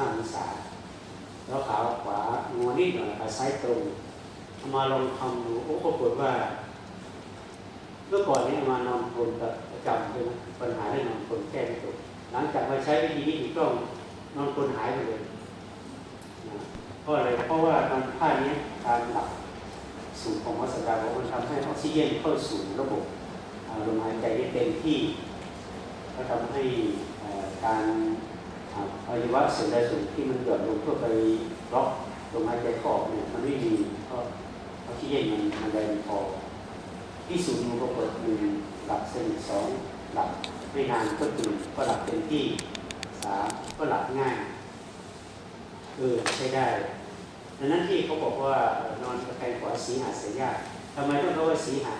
45องศา แล้วขาขวางอนิดหน่อยขาซ้ายตรงมาลองทำดูโอ้ปรากฏว่า เมื่อก่อนนี้มานอนคนกับประจำใช่ไหมปัญหาเรื่องนอนคนแก้ไม่ตกหลังจากมาใช้วิธีนี้ถูกต้องนอนคนหายไปเลยนะเพราะอะไรเพราะว่านอนท่านี้การหลับสูงของวัสดาบอกมันทำให้ออกซิเจนเข้าสู่ระบบลมหายใจได้เต็มที่ ก็ทำให้การ อวัยวะส่วนใดส่วนที่มันหย่อนลงเพื่อไปล็อกลมหายใจเข้าออกเนี่ยมันไม่มีเพราะออกซิเจนมันมันแรงพอที่สูงมันก็เปิดหนึ่งหลับเส้นสองหลับไม่นานก็ตื่นก็หลับเต็มที่สามก็หลับง่ายเออใช้ได้ดังนั้นที่เขาบอกว่านอนตะแคงขวาสีหาเสียยากทำไมต้องเรียกว่าสีหา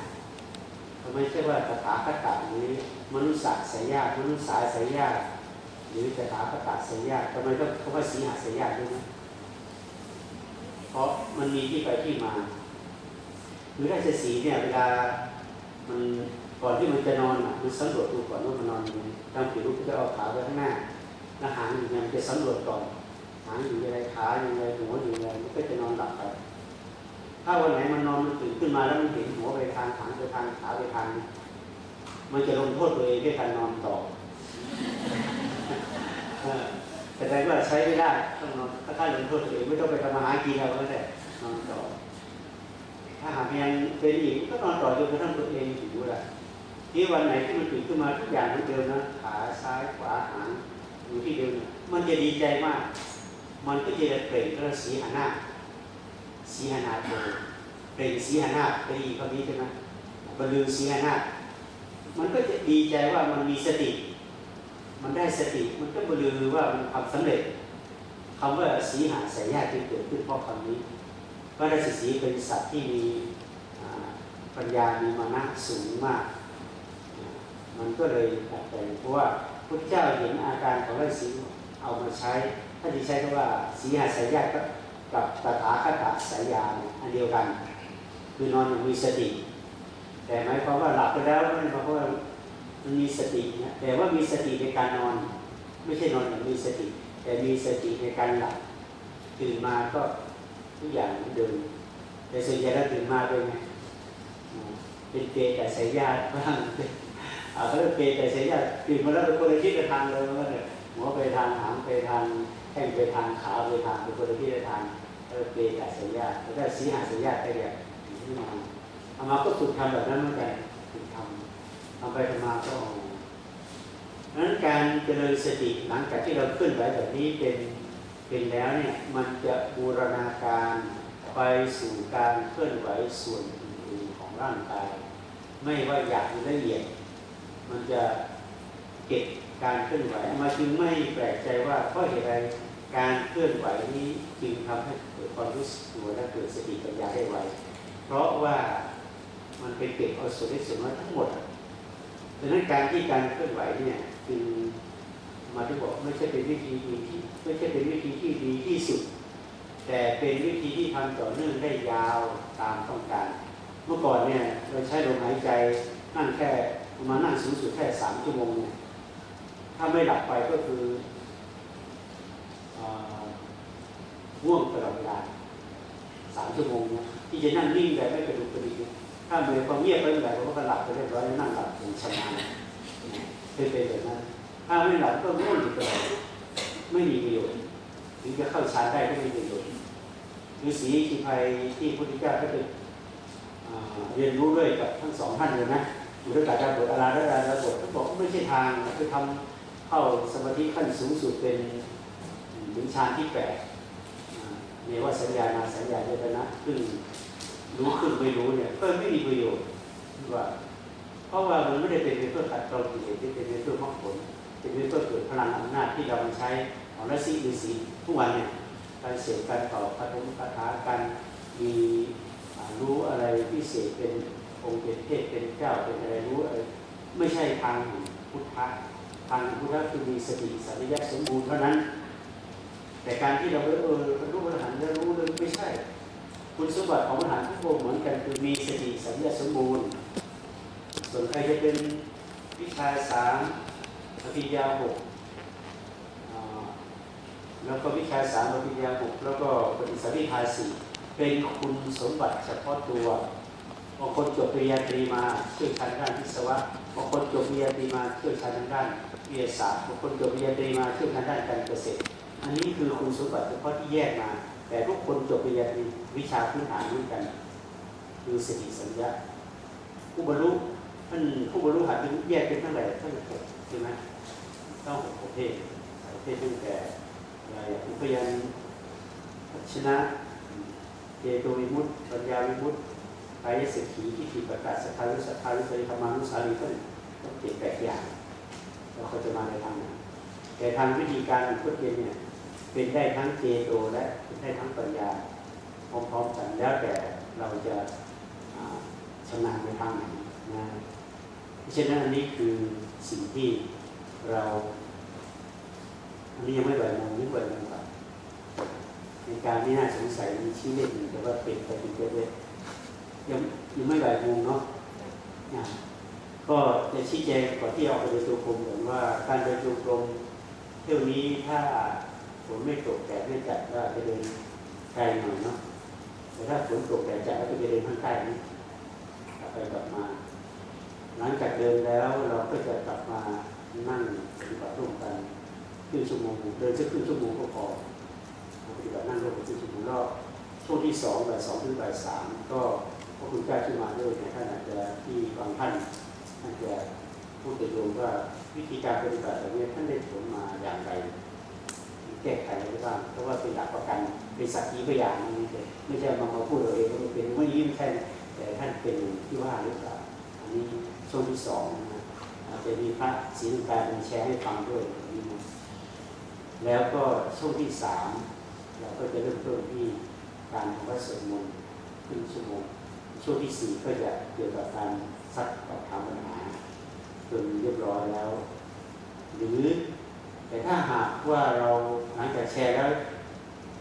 ทำไมใช่ว่าตถาคตาหรือมนุษย์ศาสตร์สียยากมนุษย์ศาสตร์เสียยาก หรือจะถาประกาศเสียยากทำไมต้องเขาว่าสีหาเสียยากด้วยนะเพราะมันมีที่ไปที่มาคือราชสีเนี่ยเวลามันก่อนที่มันจะนอนอะมันสำรวจดูก่อนว่ามันนอนยังไงตามผิวก็จะเอาขาไว้ข้างหน้าแล้วหางอยู่ยังจะสำรวจก่อนหางอยู่ยังไงขาอยู่ยังไงหัวอยู่ยังไงมันก็จะนอนหลับไปถ้าวันไหนมันนอนมันตื่นขึ้นมาแล้วมันเห็นหัวไปทางหางไปทางขาไปทาง มันจะลงโทษตัวเองด้วยการนอนต่อ แต่แสดงว่าใช้ไม่ได้ต้องนอนถ้าท่าลงโทษตัวเองไม่ต้องไปทำมาหากินเราก็ได้นอนต่อ ถ้าหากยังเป็นอีกก็นอนต่อจนกระทั่งตัวเองอยู่ได้ที่วันไหนที่มันตื่นขึ้นมาทุกอย่างเหมือนเดิมนะขาซ้ายขวาหางอยู่ที่เดิมมันจะดีใจมาก มันก็จะเปล่งก็สีหาน้าสีหานาโตเปล่งสีหาน้าไปอีกคำนี้ใช่ไหมบรรลือสีหาหน้ามันก็จะดีใจว่ามันมีสติ มันได้สติมันก็บลือว่ามันทำสำเร็จคำว่าสีหาสายญาติที่เกิดขึ้นเพราะคำนี้พระราชสีเป็นสัตว์ที่มีปัญญามีมานะสูงมาก มันก็เลยตัดใจเพราะว่าพระเจ้าเห็นอาการของราชสีเอามาใช้ถ้าที่ใช้คำว่าสีหาสายญาติก็กับตถาคตสายญาเนี่ยอันเดียวกัน คือนอนอย่างมีสติ แต่หมายความว่าหลับไปแล้วไม่ได้หมายควา มันมีสตินะแต่ว่ามีสติในการนอน ไม่ใช่นอนอย่มีสติ แต่มีสติในการหลับตื่นมาก็ทุกอย่างเหมือนเดิมแต่ส่วนใหญ่เราตื่นมาเป็นไงเป็นเปรย์แต่สายญาติบ้างเขาเรียกเปรย์แต่สายญาติตื่นมาแล้วเป็นคนละทิศละทางเลยว่าเนี่ยหัวไปทางหางไปทางแข้งไปทางขาไปทางเป็นคนละทิศละทางเออเปย์แต่สายญาติแล้วสีหาสายญาติไปเนี่ยที่มาเอามาก็ฝึกทำแบบนั้นเหมือนกันฝึกทำ ทำไปทำมาก็ดังนั้นการเจริญสติหลังจากที่เราเคลื่อนไหวแบบนี้เป็นเป็นแล้วเนี่ยมันจะบูรณาการไปสู่การเคลื่อนไหวส่วนอื่นๆของร่างกาย ไม่ว่าอยากหรือละเอียด มันจะเก็บการเคลื่อนไหวมาจึงไม่แปลกใจว่าเพราะเหตุใดการเคลื่อนไหวนี้จึงทำให้เกิดความรู้สึกตัวและเกิดสติปัญญาได้ไวเพราะว่ามันเป็นเก็บเอาส่วนเล็กส่วนน้อยทั้งหมด ดังนั้นการที่การเคลื่อนไหวเนี่ยคือมาที่บอกไม่ใช่เป็นวิธีดีที่ไม่ใช่เป็นวิธีที่ดีที่สุด แต่เป็นวิธีที่ทำต่อเนื่องได้ยาวตามต้องการ เมื่อก่อนเนี่ยเราใช้ลมหายใจนั่งแค่ประมาณนั่งสูงสุดแค่สามชั่วโมงเนี่ยถ้าไม่หลับไปก็คือเอ่อง่วงตลอดเวลาสามชั่วโมงเนี่ยที่จะนั่งนิ่งแบบไม่กระดุกกระดิก ถ้าเมื่อความเงียบไปเมื่อไหร่ผมก็หลับไปเรียบร้อยนั่งหลับอย่างชำนาญเคยเป็นแบบนั้นถ้าไม่หลับก็ง่วงอยู่ตลอดไม่มีประโยชน์ถึงจะเข้าฌานได้ก็ไม่มีประโยชน์ฤาษีชีภัยที่พุทธเจ้าก็จะอ่าเรียนรู้ด้วยกับทั้งสองท่านเลยนะอยู่ด้วยกับดาบทอาราและดาบทเขาบอกไม่ใช่ทางคือทำเข้าสมาธิขั้นสูงสุดเป็นถึงฌานที่แปดเรียกว่าสัญญานาสัญญาเจตนะซึ่ง รู้ขึ้นไม่รู้เนี่ยก็ไม่มีประโยชน์ว่า เพราะว่ามันไม่ได้เป็นไปเพื่อขัดเรลากิเลที่เป็นไปเพื่อมรรคผลเป็นไปเพื่อเกิดพลังอำนาจที่เราใช้ของรัศมีฤาษีทุกวันเนี่ยการเสียการต่อพัฒนคาถากันมีรู้อะไรพิเศษเป็นองค์เป็นเทศเป็นเจ้าเป็นอะไรรู้อะไรไม่ใช่ทางพุทธะทางพุทธะคือมีสติสัญญาสมบูรณ์เท่านั้น แต่การที่เราเออรู้อรหันต์แล้วรู้เลยไม่ใช่ คุณสมบัติของอรหันต์ทุกองเหมือนกันคือมีสติสัมปชัญญะสมบูรณ์ ส่วนใครจะเป็นวิชาสามอภิญญาหกแล้วก็วิชาสามอภิญญาหกแล้วก็ปฏิสัมพิทาสี่เป็นคุณสมบัติเฉพาะตัวบางคนจบปริญญาตรีมาเชี่ยวชาญด้านวิศวะบางคนจบปริญญาตรีมาเชี่ยวชาญทางด้านวิทยาศาสตร์บางคนจบปริญญาตรีมาเชี่ยวชาญด้านการเกษตร อันนี้คือคุณสมบัติเฉพาะที่แยกมา แต่ทุกคนจบปริญญาตรีวิชาพื้นฐานเหมือนกัน คือสติสัญญาผู้บรรลุท่านผู้บรรลุหัดแยกเป็นเท่าไหร่ตั้งหกใช่ไหมต้องหกประเภทประเภทตั้งแต่อะไรอะอุปยัญชนะเจโตวิมุตติปัญญาวิมุตติกายสิกขีที่ขีประกาศสัทธารุสัทธารุสริธรรมานุสารีก็ต้องเจ็ดแปดอย่างเราจะมาในทางนั้นแต่ทางวิธีการพุทธเรียนเนี่ย เป็นได้ทั้งเจโตและเป็นได้ทั้งปัญญาพร้อมๆกันแล้วแต่เราจะชำนาญในทางไหนนะเพราะฉะนั้นอันนี้คือสิ่งที่เราอันนี้ยังไม่ไหวมองนี่ไหวมองครับในการที่น่าสงสัยมีชื่อเล่นอยู่แต่ว่าเป็นไปเป็นไปเลยยังยังไม่บ่ายโมงเนาะอะก็จะชี้แจงก่อนที่ออกไปเดินจงกรมก่อนว่าการเดินจงกรมเที่ยวนี้ถ้า ฝนไม่ตกแดดไม่จัดก็จะเดินไกลหน่อยเนาะแต่ถ้าฝนตกแดดจัดก็จะเดินข้างใต้นี้กลับไปกลับมา หลังจากเดินแล้วเราก็จะกลับมานั่งปฏิบัติร่วมกันครึ่งชั่วโมงเดินสักครึ่งชั่วโมงก็พอปฏิบัตินั่งรถประชุมงรอบช่วงที่สองบ่ายสองถึงบ่ายสามก็พระคุณเจ้าขึ้นมาด้วยในท่านอาจจะที่บางท่านท่านจะพูดแต่โยมว่าวิธีการปฏิบัติแบบนี้ท่านได้ผลมาอย่างไร แก้ไขอะไรบ้างเพราะว่าเป็นหลักประกันเป็นสักขีพยานนี่เองไม่ใช่มามาพูดเราเองว่าเป็นไม่ยิ่งใช่แต่ท่านเป็นที่ว่าหรือเปล่าอันนี้ช่วงที่สองนะอาจจะมีพระศรีลังกาเป็นแชร์ให้ฟังด้วยนี้นะแล้วก็ช่วงที่สามเราก็จะเริ่มต้นที่การทำวัดสวดมนต์ครึ่งชั่วโมงช่วงที่สี่ก็จะเกี่ยวกับการซักตอบถามปัญหาจนเรียบร้อยแล้ว หรือ แต่ถ้าหากว่าเราหลังจากแชร์แล้ว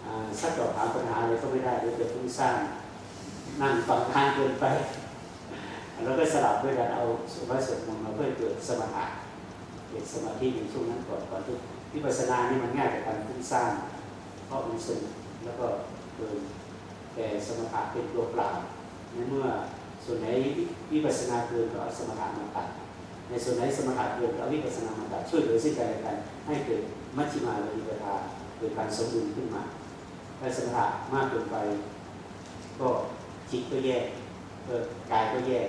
อ่าซักตอบถามปัญหาอะไรก็ไม่ได้เดี๋ยวจะฟุ้งซ่านนั่งฟังทานเกินไปเราก็สลับด้วยการเอาสวดวัดสวดมนมาเพื่อเกิดสมถะเกิดสมาธิในช่วงนั้นก่อนก่อนที่วิปัสสนานี่มันง่ายกว่การฟุ้งซ่านเพราะมันสนุกแล้วก็เกินแต่สมถะเป็นตัวเปล่าในเมื่อส่วนไหนวิปัสสนาเกินก็เอาสมถะมาตัด ในส่วนไหนสมถะเกินก็เอวิปัสนามาตัดช่วยเหลือซึ่งกันและกันให้เกิดมัชฌิมาวิปทาเกิดการสมดุลขึ้นมาถ้าสมถะมากเกินไป ก็จิตก็แย่กายก็แย่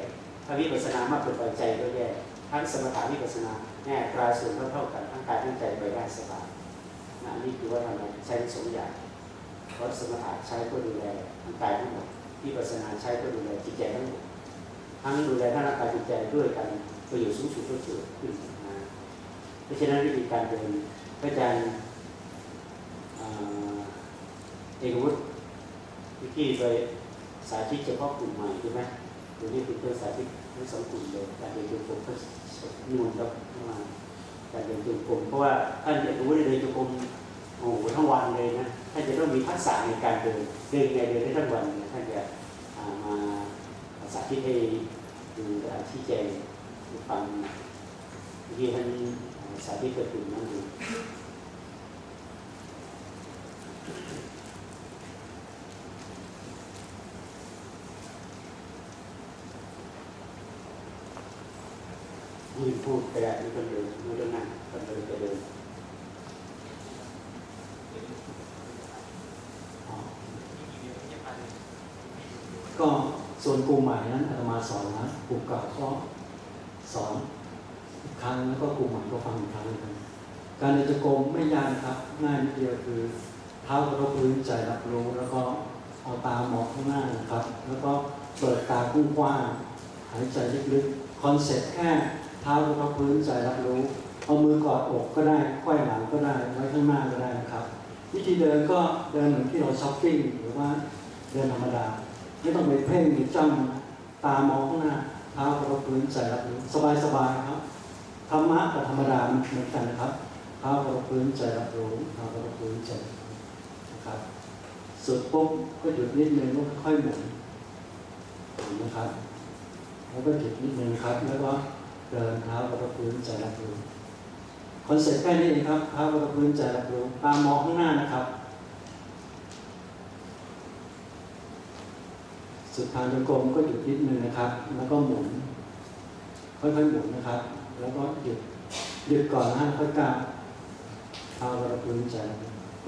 ถ้าวิปัสนามากเกินไปใจก็แย่ทั้งสมถะวิปัสนาแน่ตราส่วนเท่าๆกันทั้งกายทั้งใจไปได้สบายนะนี่คือว่าทำไมใช้สองอย่างเพราะสมถะใช้เพื่อดูแลทั้งกายทั้งหมดวิปัสนาใช้เพื่อดูแลจิตใจทั้งหมดทั้งดูแลทั้งร่างกายจิตใจด้วยกัน ประโยชน์สูงสุดก็เกิดขึ้นนะเพราะฉะนั้นวิธีการเดินพระอาจารย์เอกวุฒิวิธีไปสาธิตเฉพาะกลุ่มใหม่ใช่ไหมหรือนี่คือเพื่อสาธิตทั้งสองกลุ่มเลยการเดินจงกรมก็นิมนต์ครับมาการเดินจงกรมเพราะว่าท่านเอกวุฒิเดินจงกรมโอ้โหทั้งวันเลยนะท่านจะต้องมีทักษะในการเดินเดินไงเดินได้ทั้งวันท่านจะมาสาธิตให้ดูชี้แจง ฟังที่ท่านสาธิตกับกลุ่มนั้นดูยืนพูดกระดาษนี่ก็เดินไม่ต้องนั่งก็เดินก็เดินก็ส่วนกลุ่มใหม่นั้นอาตมาสอนนะกลุ่มเก่าก็ สอนอีกครั้งแล้วก็กลุ่มหมก็ฟังอีกครั้งนึงการเดินจงกรมไม่ยากครับง่ายนิดเดียวคือเท้ากระทบพื้นใจรับรู้ แล้วก็เอาตามองข้างหน้านะครับ แล้วก็เปิดตากว้างหายใจลึกๆคอนเซ็ปต์แค่เท้ากระทบพื้นใจรับรู้ เอามือกอดอกก็ได้ไขว้หลังก็ได้ไว้ข้างหน้าก็ได้นะครับ วิธีเดินก็เดินเหมือนที่เราช้อปปิ้งหรือว่าเดินธรรมดา ไม่ต้องไปเพ่งหรือจ้องตามองข้างหน้า เท้ากระพื้นใจรับรู้สบายๆครับธรรมะกับธรรมดานเหมือนกันนะครับเท้ากระพื้นใจรับรู้เท้ากระพื้นใจนะครับสุดปุ๊บก็หยุดนิดนึงแล้วค่อยๆหมุนนไหมครับ แล้วก็หยุดนิดนึงครับ แล้วก็เดินเท้ากระพื้นใจรับรู้คอนเซ็ปต์แค่นี้เองครับเท้ากระพื้นใจรับรู้ตามมองข้างหน้านะครับ สุดทางจงกรมก็หยุดนิดนึงนะครับ แล้วก็หมุน ค่อยๆหมุนนะครับ แล้วก็หยุดหยุดก่อนนะฮะค่อยก้าวเท้ากระพื้นใจ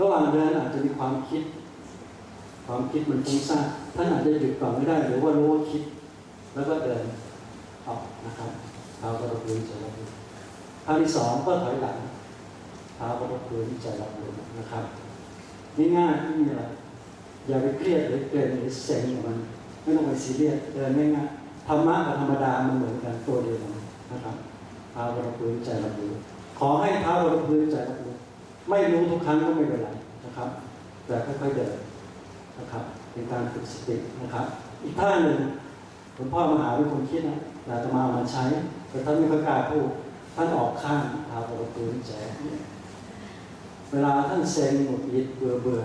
ระหว่างเดินอาจจะมีความคิด ความคิดมันฟุ้งซ่านท่านอาจจะหยุดก่อนไม่ได้หรือว่ารู้ว่าคิด แล้วก็เดินออกนะครับเท้ากระพื้นใจรับรู้ครั้งที่สองก็ถอยหลังเท้ากระพื้นใจรับรู้นะครับง่ายๆไม่มีอะอย่าไปเครียดหรือเกรงหรือเซ็งกับมัน ไม่ต้องไปซีเรียสเดินง่ายๆธรรมะกับธรรมดามันเหมือนกันตัวเดียวนะครับเท้าเรพื้นใจเรารู้ขอให้เท้าเรพื้นใจเรารู้ไม่รู้ทุกครั้งก็ไม่เป็นไรนะครับ แต่ค่อยๆเดินนะครับเป็นการฝึกสตินะครับ อีกท่าหนึ่งหลวงพ่อมหาเป็นคนคิดนะแต่อาตมาเอามาใช้ แต่ท่านไม่ค่อยกล้าพูดท่านออกข้างเท้าเรพื้นใจเวลาท่านเซ็งหงุดหงิดเบื่อเบื่อ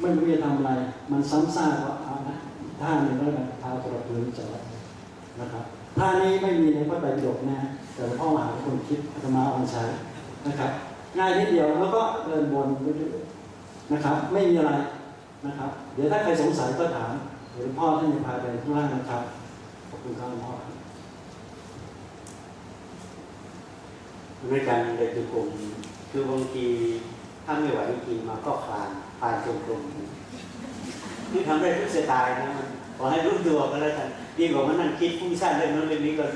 ไม่รู้จะทำอะไร มันซ้ำซากว่าเอานะท่าหนึ่งแล้วกันเท้ากระพื้นจะรับนะครับท่านี้ไม่มีในพระไตรปิฎกนะแต่หลวงพ่อมหาเป็นคนคิดอาตมาเอามาใช้นะครับ ง่ายนิดเดียวแล้วก็เดินวนไปเรื่อยนะครับ ไม่มีอะไรนะครับ เดี๋ยวถ้าใครสงสัยก็ถามหลวงพ่อท่านจะพาไปข้างล่างนะครับขอบคุณครับหลวงพ่อในการเดินจงกรมคือบางทีถ้าไม่ไหวจริงมาก็คลาน คลานจงกรมนี่ทำได้ทุกสไตล์นะมันขอให้รู้ตัวก็แล้วกันดีกว่ามันนั่งคิดฟุ้งซ่านเรื่องนั้นเรื่องนี้ก็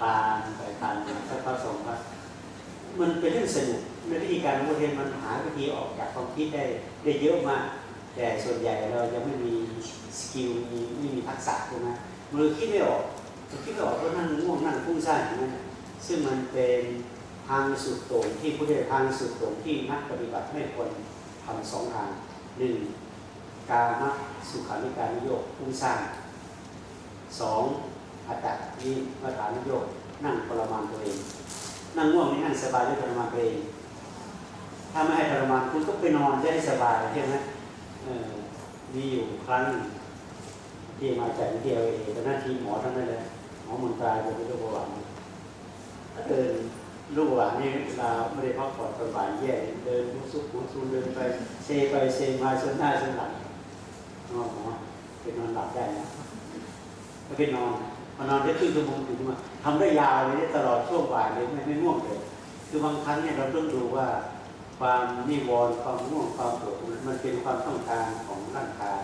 คลานไปคลานมาสักพักสองพักมันเป็นเรื่องสนุกในวิธีการของประเทศมันหาวิธีออกจากความคิดได้ได้เยอะมาก แต่ส่วนใหญ่เรายังไม่มีสกิลไม่มีทักษะใช่ไหมมือคิดไม่ออกคิดไม่ออกก็นั่งง่วงนั่งฟุ้งซ่านอย่างนั้นซึ่งมันเป็นทางสุดโต่งที่ผู้เรียนทางสุดโต่งที่นักปฏิบัติไม่ควร ทำสองทางหนึ่งการมัสุขานิการนิโยกฟุ้งซ่านสองอัตตะนี่มาฐานนิโยกนั่งทรมานตัวเอง นั่งง่วงนี่นั่งสบายไม่ทรมานตัวเอง ถ้าไม่ให้ทรมานคุณก็ไปนอนจะได้สบายใช่ไหมมีอยู่ครั้งที่มาจากที่เอเอตอนนั้นทีมหมอทั้งนั้นเลยหมอมนตายเป็นโรคเบาหวานเดิ ลูกหวานนี่เวลาไม่ได้พักผ่อนสบายแย่เดินมุสุกมุซูเดินไปเซไปเซมาชนหน้าชนหลังนอนหอเป็นนอนหลับได้นะก็เป็นนอนมานอนได้ครึ่งชั่วโมงถึงมาทำได้ยาวเลยตลอดช่วงบ่ายเลยไม่ไม่ง่วงเลย คือบางครั้งเนี่ยเราต้องดูว่าความนิวรณ์ความง่วงความปวดมันเป็นความต้องการของร่างกาย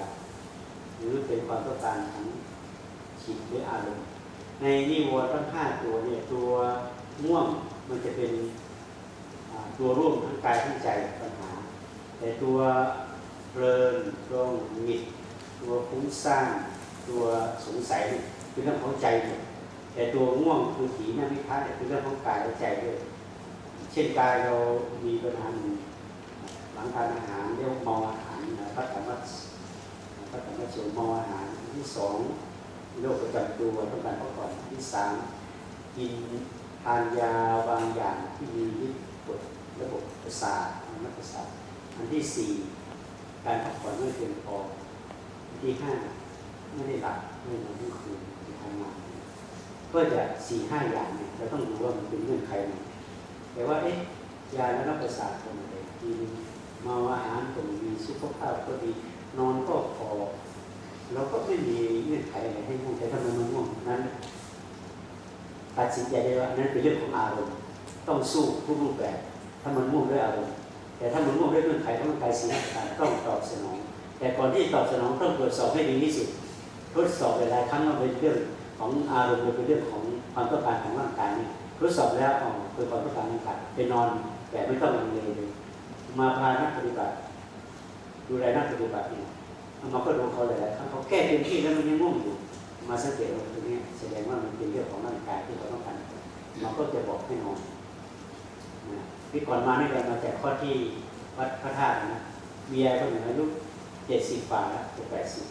หรือเป็นความต้องการของจิตหรืออารมณ์ในนิวรณ์ทั้งห้าตัวเนี่ยตัวง่วง มันจะเป็นตัวร่วมทั้งกายทั้งใจปัญหา แต่ตัวเพลินตัวหงิดตัวฟุ้งซ่านตัวสงสัยเนี่ยเป็นเรื่องของใจหมดแต่ตัวง่วงคือถีนามิคะเนี่ยเป็นเรื่องของกายและใจด้วย เช่นกายเรามีปัญหาหนึ่งหลังทานอาหารเรียกว่าเมออาหารพระธรรมพระธรรมะสูตรเมออาหารที่สองโรคประจำตัวต้องการพักผ่อนอันที่สามกิน ทานยาบางอย่างที่มีฤทธิ์กดระบบประสาททางระบบประสาทอันที่สี่การพักผ่อนไม่เพียงพออันที่ห้าไม่ได้หลับไม่นอนทั้งคืนที่ทำงานก็จะสี่ห้าอย่างเนี่ยเราต้องดูว่ามันเป็นเงื่อนไขไหนแต่ว่าเอ๊ะยาและรับประสาทก็ไม่ได้กินเมาอาหารก็ม่ดีสุขภาพก็ดีนอนก็พอเราก็ไม่มีเงื่อนไขอะไรให้ง่วงแต่ถ้ามันง่วงนั้น ตัดสินใจได้ว่านั้นเป็นเรื่องของอารมณ์ ต้องสู้ทุกรูปแบบ ถ้ามันง่วงด้วยอารมณ์ แต่ถ้ามันง่วงด้วยเงื่อนไขของร่างกายสิ่งต่างต้องตอบสนอง แต่ก่อนที่ตอบสนองต้องตรวจสอบให้ดีที่สุด ทดสอบหลายๆครั้งว่าเป็นเรื่องของอารมณ์หรือเป็นเรื่องของความต้องการของร่างกายเนี่ยทดสอบแล้วอ๋อคือความต้องการร่างกายไปนอนแบบไม่ต้องลังเลเลยมาพานักปฏิบัติดูแลนักปฏิบัติเนี่ยเอามาก็ดูเขาหลายๆครั้งเขาแก้เต็มที่แล้วมันยังง่วงอยู่ มาสังเกตตรงนี้ แสดงว่ามันเป็นเรื่องของร่างกายที่เขาต้องการเราก็จะบอกให้นอนนะพี่ก่อนมานี่เรามาจากข้อที่วัดพระธาตุนะมียายคนหนึ่งอายุเจ็ดสิบฝ่าแล้วจะแปดสิบ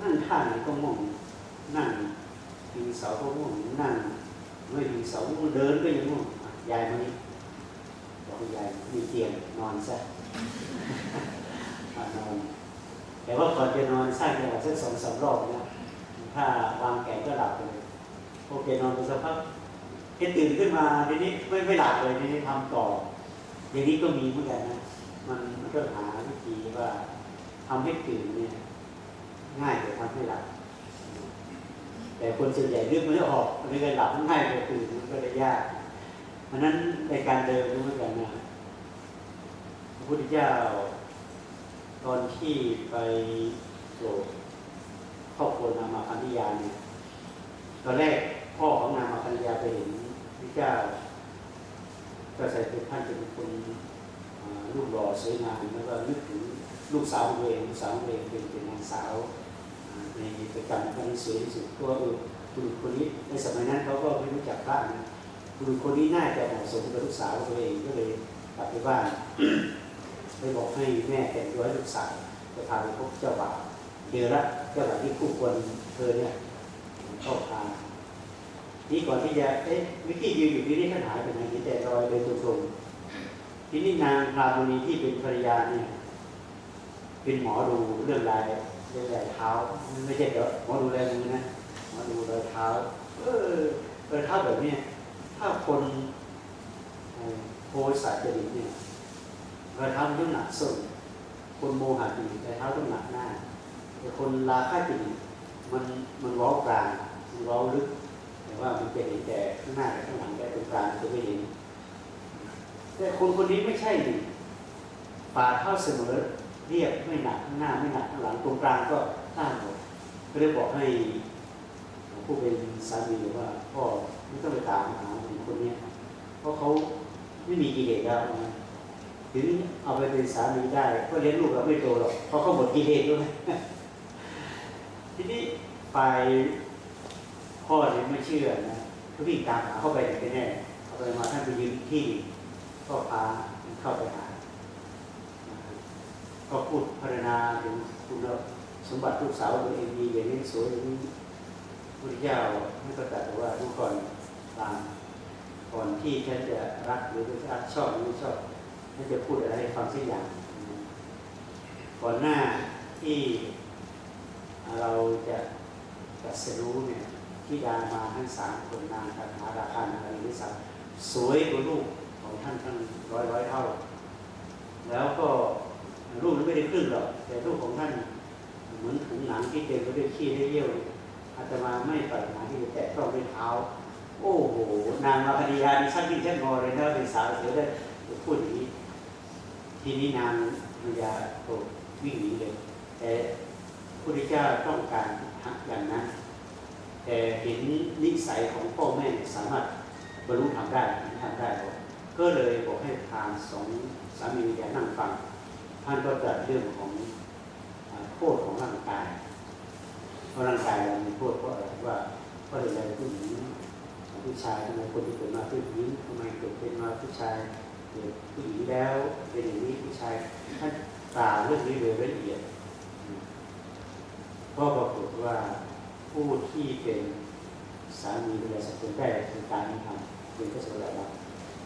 นั่งท่าไหนก็ง่วงนั่งพิงเสาก็ง่วงนั่งไม่พิงเสาเดินก็ยังง่วงยายมานี่บอกยายมีเตียงนอนซะอะนอนแต่ว่าก่อนจะนอนสร้างจังหวะสักสองสามรอบนะ ถ้าวางแขนก็หลับไปเลยโอเคนอนไปสักพักเห็ตื่นขึ้นมาทีนี้ไม่ไม่หลับเลยทีนี้ทำต่อ อย่างนี้ก็มีเหมือนกันนะมันมันก็หาวิธีว่าทำให้ตื่นเนี่ย ง่ายกว่ทำให้หลับแต่คนส่วนใหญ่นึกไม่ออกนึกว่าหลับง่ายกว่าตื่นมันก็เลยยากเพราะนั้นในการเดินก็เหมือนกันนะพระพุทธเจ้าตอนที่ไปโปรด ครอบครัวนามาคันธยาเนี่ยตอนแรกพ่อของนามาคันธยาไปเห็นพระเจ้าก็ใส่เป็นท่านเป็นคนรูปหล่อสวยงามแล้วก็นึกถึงลูกสาวของตัวเองลูกสาวของตัวเองเป็นเป็นนางสาวในประจำที่สวยที่สุดก็ว่าเออคุณคนนี้ในสมัยนั้นเขาก็ไม่รู้จักพระนะคุณคนนี้น่าจะเหมาะสมกับลูกสาวตัวเองก็เลยกลับไปบ้านไปบอกให้แม่แต่งตัวให้ลูกสาวจะพาไปพบเจ้าบ่าวเจอละ เจ้าบ่าวที่คู่ควรเธอเนี่ยเข้าพานี่ก่อนที่จะเอ๊ะวิธียืนอยู่ที่นี่ท่านหายไปไหนแต่รอยเดินตรงๆที่นี่นางพรามณีที่เป็นภรรยาเนี่ยเป็นหมอดูเรื่องลายเรื่องลายเท้าไม่ใช่เดี๋ยวหมอดูลายมือนะหมอดูรอยเท้า เออรอยเท้าแบบเนี้ยถ้าคนโพสายจริตเนี่ยรอยเท้ามันต้องหนักส้นคนโมหะจริตรอยเท้าต้องหนักหน้า แต่คนลาค่าจิตมันมันเว้ากลางมันเว้าลึก แต่ว่ามันเป็นแต่ข้างหน้าและข้างหลังแต่ตรงกลางจะไม่เห็น แต่คนคนนี้ไม่ใช่นี่ฝ่าเท่าเสมอเรียบไม่หนักข้างหน้าไม่หนักข้างหลังตรงกลางก็ต้านหมดก็เลยบอกให้ผู้เป็นสามีว่าพ่อไม่ต้องไปตามหาคนคนนี้เพราะเขาไม่มีกิเลสแล้วถึงเอาไปเป็นสามีได้ ก็เลี้ยงลูกเราไม่โตหรอกเพราะเขาหมดกิเลสด้วย ทีนี้ฝ่ายพ่อเนี่ยไม่เชื่อนะก็วิ่งตามหาเข้าไปไหนกันแน่เข้าไปมาท่านไปยืนที่ก็พาเข้าไปหา ก็พูดพรรณนาถึงคุณสมบัติลูกสาวตัวเองมีอย่างนี้สวยอย่างนี้พระเจ้าไม่ก็ตรัสว่าทุกคนตามก่อนที่ฉันจะรักหรือรักชอบหรือไม่ชอบฉันจะพูดอะไรให้ฟังสักอย่างก่อนหน้าที่ เราจะตรัสรู้เนี่ยที่ดามาทั้งสามคนนางคาถาราคานางอริสัสวยกว่าลูกของท่านทั้งร้อยร้อยเท่า แล้วก็ลูกนั้นไม่ได้ครึ่งหรอก แต่ลูกของท่านเหมือนถุงหนังที่เต็มไปด้วยขี้ได้เยี่ยวอาตมาไม่ปรารถนาที่จะแตะต้องด้วยเท้า โอ้โห นางมาคดียานี่ชั้นที่ชั้นงอเลยนะเป็นสาวเสือได้พูดอย่างนี้ ทีนี้นางมายาโตวิ่งหนีเลยแต่ พุทธเจ้าต้องการอย่างนั้น แต่เห็นนิสัยของพ่อแม่สามารถบรรลุทำได้ทำได้ก็เลยบอกให้ทางสองสามีภรรยานั่งฟังท่านก็ตรัสเรื่องของโทษของร่างกายเพราะร่างกายเรามีโทษเพราะอะไรว่าเพราะอะไรผู้หญิงผู้ชายทำไมคนที่เกิดมาผู้หญิงทำไมเกิดเป็นมาผู้ชายเกิดผู้หญิงแล้วเป็นอย่างนี้ผู้ชายท่านกล่าวเรื่องนี้โดยละเอียด ก็ปรากฏว่าผู้ที่เป็นสามีภรรยาสัตว์ได้คือการนี้ทำเป็นพระโสดาบัน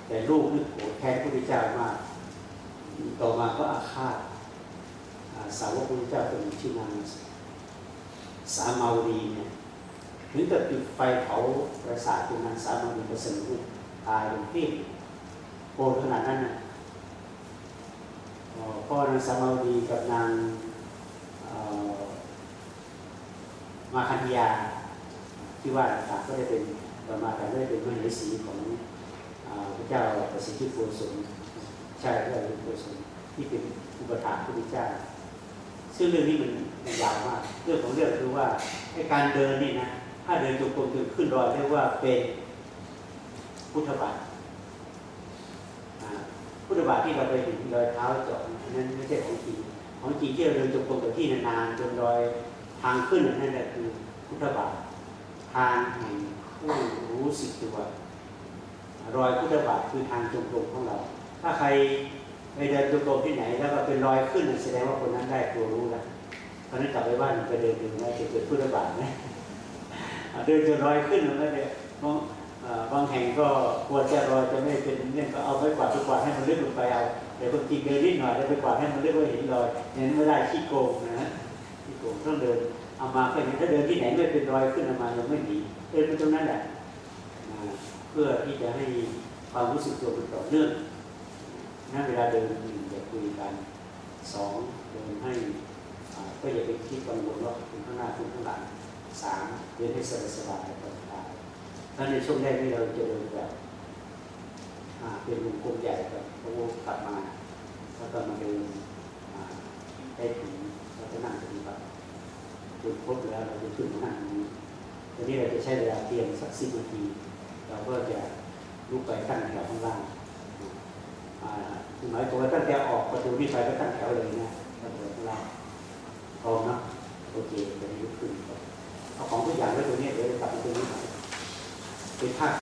แต่ลูกนึกโกรธแค้นพระพุทธเจ้ามาก ต่อมาก็อาฆาตสาวกพระพุทธเจ้าเป็นชื่อนางสามมาวดีเนี่ยถึงกับจุดไฟเผาประสาทจนนางสามมาวดีประสริฐตายลงที่โกรธขนาดนั้นนะพ่อนางสามมาวดีกับนางอ มาคันธยาที่ว่าต่างก็ได้เป็นต่อมาแต่ได้เป็นมเหสีของพระเจ้าประสิทธิโกศลใช่พระเจ้าประสิทธิโกศลที่เป็นอุปถาพระพุทธเจ้า ซึ่งเรื่องนี้มันมันยาวมากเรื่องของเรื่องคือว่าไอ้การเดินนี่นะถ้าเดินจงกรมจนขึ้นรอยเรียกว่าเป็นพุทธบาทพุทธบาทที่เราไปถึงรอยเท้าเจาะอันนั้นไม่ใช่ของจริงของจริงที่เราเดินจงกรมกับที่นานๆจนรอย ทางขึ้นนั่นแหละคือพุทธบาททางแห่งผู้รู้สึกตัวรอยพุทธบาทคือทางจงกรมของเรา ถ้าใครไปเดินจงกรมที่ไหน แล้วก็เป็นรอยขึ้นแสดงว่าคนนั้นได้ตัวรู้แล้วเพราะนั้นกลับไปบ้านไปเดินดูนะจะเกิดพุทธบาทไหมอะเดินจนรอยขึ้นแล้วเนี่ยบางบางแห่งก็กลัวจะรอยจะไม่เป็นเนี่ยก็เอาไว้กวาดไปกวาดให้มันลึกลงไปเอาแต่บางทีเดินนิดหน่อยแล้วไปกวาดให้มันลึกไว้เห็นรอยเนี่ยไม่ได้ขี้โกงนะฮะ ต้องเดินเอามาก็เห็นถ้าเดินที่ไหนไม่เป็นรอยขึ้นเอามายังไม่ดีเดินไปตรงนั้นแหละเพื่อที่จะให้ความรู้สึกตัวเป็นต่อเนื่องนั่นเวลาเดินหนึ่งอย่าคุยกันสองเดินให้ก็อย่าไปคิดกังวลว่าคุณข้างหน้าคุณข้างหลังสามเดินให้สบายสบายๆผ่อนคลายถ้าในช่วงแรกนี่เราจะเดินแบบเป็นวงกลมใหญ่แบบพวกกลับมา แล้วก็มาเดินได้ถึงเราจะนั่งตรงนี้แบบจนครบแล้วเราจะขึ้นมานั่งนี้ตอนนี้เราจะใช้เวลาเพียงสักสิบนาที เราก็จะลุกไปตั้งแถวข้างล่างหมายความว่าตั้งแต่ออกประตูนี้ไปก็ตั้งแถวเลยนะตั้งแถวข้างล่างพร้อมนะโอเคเดี๋ยวลุกขึ้นเอาของทุกอย่างไว้ตรงนี้เดี๋ยวจะกลับไปตรงนี้เป็นภาพ